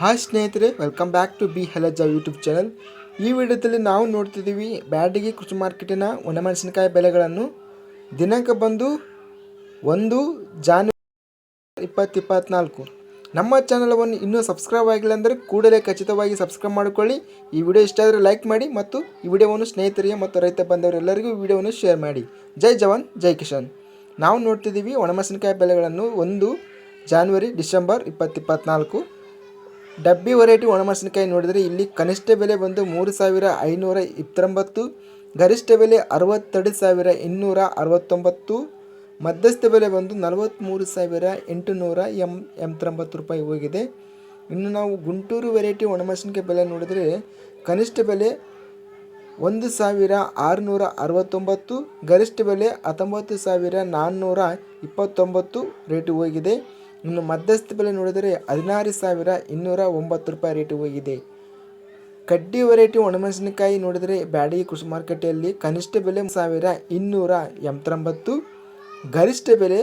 Hi ಸ್ನೇಹಿತರೆ welcome back to B ಹೆಲಜ YouTube channel ಈ ವಿಡಿಯೋದಲ್ಲಿ ನಾವು ನೋಡ್ತಿದ್ದೀವಿ ಬ್ಯಾಡಗಿ ಕೃಷಿ ಮಾರ್ಕೆಟಿನ ಒಣಮೆಣಸಿನಕಾಯಿ ಬೆಲೆಗಳನ್ನು ದಿನಾಂಕ ಬಂದು ಒಂದು ಜಾನ್ವರಿ ಇಪ್ಪತ್ತು ಇಪ್ಪತ್ತ್ನಾಲ್ಕು ನಮ್ಮ ಚಾನಲವನ್ನು ಇನ್ನೂ ಸಬ್ಸ್ಕ್ರೈಬ್ ಆಗಿಲ್ಲ ಅಂದರೆ ಕೂಡಲೇ ಖಚಿತವಾಗಿ ಸಬ್ಸ್ಕ್ರೈಬ್ ಮಾಡಿಕೊಳ್ಳಿ. ಈ ವಿಡಿಯೋ ಇಷ್ಟ ಆದರೆ ಲೈಕ್ ಮಾಡಿ ಮತ್ತು ಈ ವಿಡಿಯೋವನ್ನು ಸ್ನೇಹಿತರಿಗೆ ಮತ್ತು ರೈತ ಬಂದವರೆಲ್ಲರಿಗೂ ವಿಡಿಯೋವನ್ನು ಶೇರ್ ಮಾಡಿ. ಜೈ ಜವಾನ್, ಜೈ ಕಿಶನ್ ನಾವು ನೋಡ್ತಿದ್ದೀವಿ ಒಣಮೆಣಸಿನಕಾಯಿ ಬೆಲೆಗಳನ್ನು ಒಂದು ಜಾನ್ವರಿ ಡಿಸೆಂಬರ್ ಇಪ್ಪತ್ತು ಇಪ್ಪತ್ತ್ನಾಲ್ಕು ಡಬ್ಬಿ ವೆರೈಟಿ ಒಣಮೆಣಸಿನಕಾಯಿ ನೋಡಿದರೆ ಇಲ್ಲಿ ಕನಿಷ್ಠ ಬೆಲೆ ಬಂದು ಮೂರು ಸಾವಿರ ಐನೂರ ಇಪ್ಪತ್ತೊಂಬತ್ತು, ಗರಿಷ್ಠ ಬೆಲೆ ಅರವತ್ತೆರಡು ಸಾವಿರ ಇನ್ನೂರ ಅರವತ್ತೊಂಬತ್ತು, ಮಧ್ಯಸ್ಥ ಬೆಲೆ ಬಂದು ನಲವತ್ತ್ಮೂರು ಸಾವಿರ ಎಂಟುನೂರ ಎಂ, ಎಂಬತ್ತೊಂಬತ್ತು ರೂಪಾಯಿ ಹೋಗಿದೆ. ಇನ್ನು ನಾವು ಗುಂಟೂರು ವೆರೈಟಿ ಒಣಮೆಣಸಿನಕಾಯಿ ಬೆಲೆ ನೋಡಿದರೆ ಕನಿಷ್ಠ ಬೆಲೆ ಒಂದು ಸಾವಿರ ಆರುನೂರ ಅರವತ್ತೊಂಬತ್ತು, ಗರಿಷ್ಠ ಬೆಲೆ ಹತ್ತೊಂಬತ್ತು ಸಾವಿರ ನಾನ್ನೂರ ಇಪ್ಪತ್ತೊಂಬತ್ತು ರೇಟು ಹೋಗಿದೆ. ಇನ್ನು ಮಧ್ಯಸ್ಥ ಬೆಲೆ ನೋಡಿದರೆ ಹದಿನಾರು ಸಾವಿರ ಇನ್ನೂರ ಒಂಬತ್ತು ರೂಪಾಯಿ ರೇಟ್ ಹೋಗಿದೆ. ಕಡ್ಡಿ ವೆರೈಟಿ ಒಣಮೆಣಸಿನಕಾಯಿ ನೋಡಿದರೆ ಬ್ಯಾಡಗಿ ಕೃಷಿ ಮಾರುಕಟ್ಟೆಯಲ್ಲಿ ಕನಿಷ್ಠ ಬೆಲೆ ಸಾವಿರ ಇನ್ನೂರ ಎಂಬತ್ತೊಂಬತ್ತು, ಗರಿಷ್ಠ ಬೆಲೆ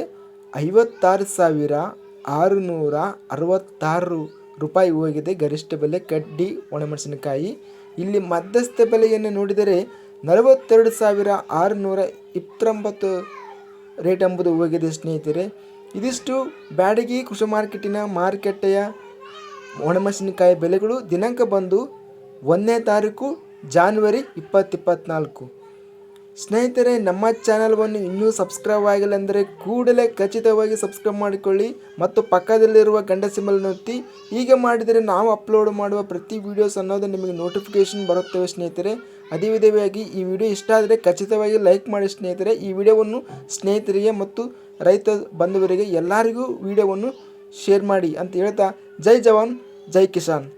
ಐವತ್ತಾರು ಸಾವಿರ ಆರುನೂರ ಅರವತ್ತಾರು ರೂಪಾಯಿ ಹೋಗಿದೆ ಗರಿಷ್ಠ ಬೆಲೆ ಕಡ್ಡಿ ಒಣಮೆಣಸಿನಕಾಯಿ. ಇಲ್ಲಿ ಮಧ್ಯಸ್ಥ ಬೆಲೆಯನ್ನು ನೋಡಿದರೆ ನಲವತ್ತೆರಡು ಸಾವಿರ ಆರುನೂರ ಇಪ್ಪತ್ತೊಂಬತ್ತು ರೇಟ್ ಎಂಬುದು ಹೋಗಿದೆ ಸ್ನೇಹಿತರೆ. ಇದಿಷ್ಟು ಬ್ಯಾಡಗಿ ಕೃಷಿ ಮಾರ್ಕೆಟಿನ ಮಾರುಕಟ್ಟೆಯ ಒಣಮೆಣಸಿನಕಾಯಿ ಬೆಲೆಗಳು ದಿನಾಂಕ ಬಂದು ಒಂದನೇ ತಾರೀಕು ಜಾನ್ವರಿ ಇಪ್ಪತ್ತಿಪ್ಪತ್ನಾಲ್ಕು. ಸ್ನೇಹಿತರೆ, ನಮ್ಮ ಚಾನಲ್ವನ್ನು ಇನ್ನೂ ಸಬ್ಸ್ಕ್ರೈಬ್ ಆಗಿಲ್ಲ ಅಂದರೆ ಕೂಡಲೇ ಖಚಿತವಾಗಿ ಸಬ್ಸ್ಕ್ರೈಬ್ ಮಾಡಿಕೊಳ್ಳಿ ಮತ್ತು ಪಕ್ಕದಲ್ಲಿರುವ ಗಂಡ ಸಿಂಬಲನ್ನು ಒತ್ತಿ. ಹೀಗೆ ಮಾಡಿದರೆ ನಾವು ಅಪ್ಲೋಡ್ ಮಾಡುವ ಪ್ರತಿ ವಿಡಿಯೋಸ್ ಅನ್ನೋದು ನಿಮಗೆ ನೋಟಿಫಿಕೇಷನ್ ಬರುತ್ತವೆ ಸ್ನೇಹಿತರೆ. ಅದೇ ವಿಧವಾಗಿ ಈ ವಿಡಿಯೋ ಇಷ್ಟ ಆದರೆ ಖಚಿತವಾಗಿ ಲೈಕ್ ಮಾಡಿ ಸ್ನೇಹಿತರೆ. ಈ ವಿಡಿಯೋವನ್ನು ಸ್ನೇಹಿತರಿಗೆ ಮತ್ತು ರೈತ ಬಂಧುವರಿಗೆ ಎಲ್ಲರಿಗೂ ವಿಡಿಯೋವನ್ನು ಶೇರ್ ಮಾಡಿ ಅಂತ ಹೇಳ್ತಾ ಜೈ ಜವಾನ್ ಜೈ ಕಿಸಾನ್.